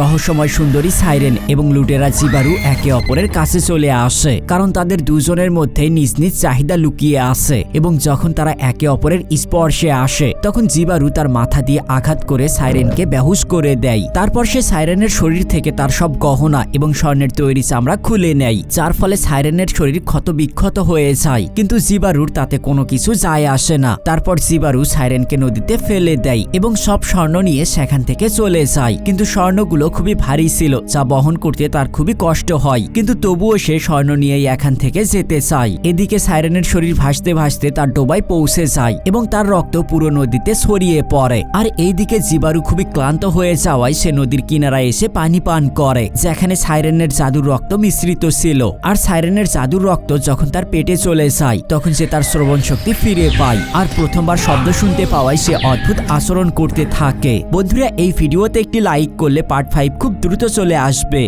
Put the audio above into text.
রহস্যময় সুন্দরী সাইরেন এবং লুটেরা জিবারু একে অপরের কাছে চলে আসে, কারণ তাদের দুজনের মধ্যে নিজ নিজ চাহিদা লুকিয়ে আছে এবং যখন তারা একে অপরের স্পর্শে আসে, তখন জিবারু তার মাথা দিয়ে আঘাত করে সাইরেনকে বেহুশ করে দেয়। তারপর সে সাইরেনের শরীর থেকে তার সব গহনা এবং স্বর্ণের তৈরি চামড়া খুলে নেয়, যার ফলে সাইরেনের শরীর ক্ষত বিক্ষত হয়ে যায়। কিন্তু জিবারুর তাতে কোনো কিছু যায় আসে না। তারপর জিবারু সাইরেনকে নদীতে ফেলে দেয় এবং সব স্বর্ণ নিয়ে সেখান থেকে চলে যায়। কিন্তু স্বর্ণগুলো খুবই ভারী ছিল, যা বহন করতে তার খুবই কষ্ট হয়। কিন্তু তবুও সে স্বর্ণ নিয়েই এখান থেকে যেতে চায়। এদিকে সাইরেনের শরীর ভাসতে ভাসতে তার ডোবায় পৌঁছে যায় এবং তার রক্ত পুরো নদীতে ছড়িয়ে পড়ে। আর এইদিকে জিবারু খুবই ক্লান্ত হয়ে যাওয়ায় সে নদীর কিনারায় এসে পানি পান করে, যেখানে সাইরেনের জাদুর রক্ত মিশ্রিত ছিল। আর সাইরেনের জাদুর রক্ত যখন তার পেটে চলে যায়, তখন সে তার শ্রবণ শক্তি ফিরে পায়। আর প্রথমবার শব্দ শুনতে পাওয়ায় সে অদ্ভুত আচরণ করতে থাকে। বন্ধুরা, এই ভিডিওতে একটি লাইক করলে পার্ট ফাইভ খুব দ্রুত চলে আসবে।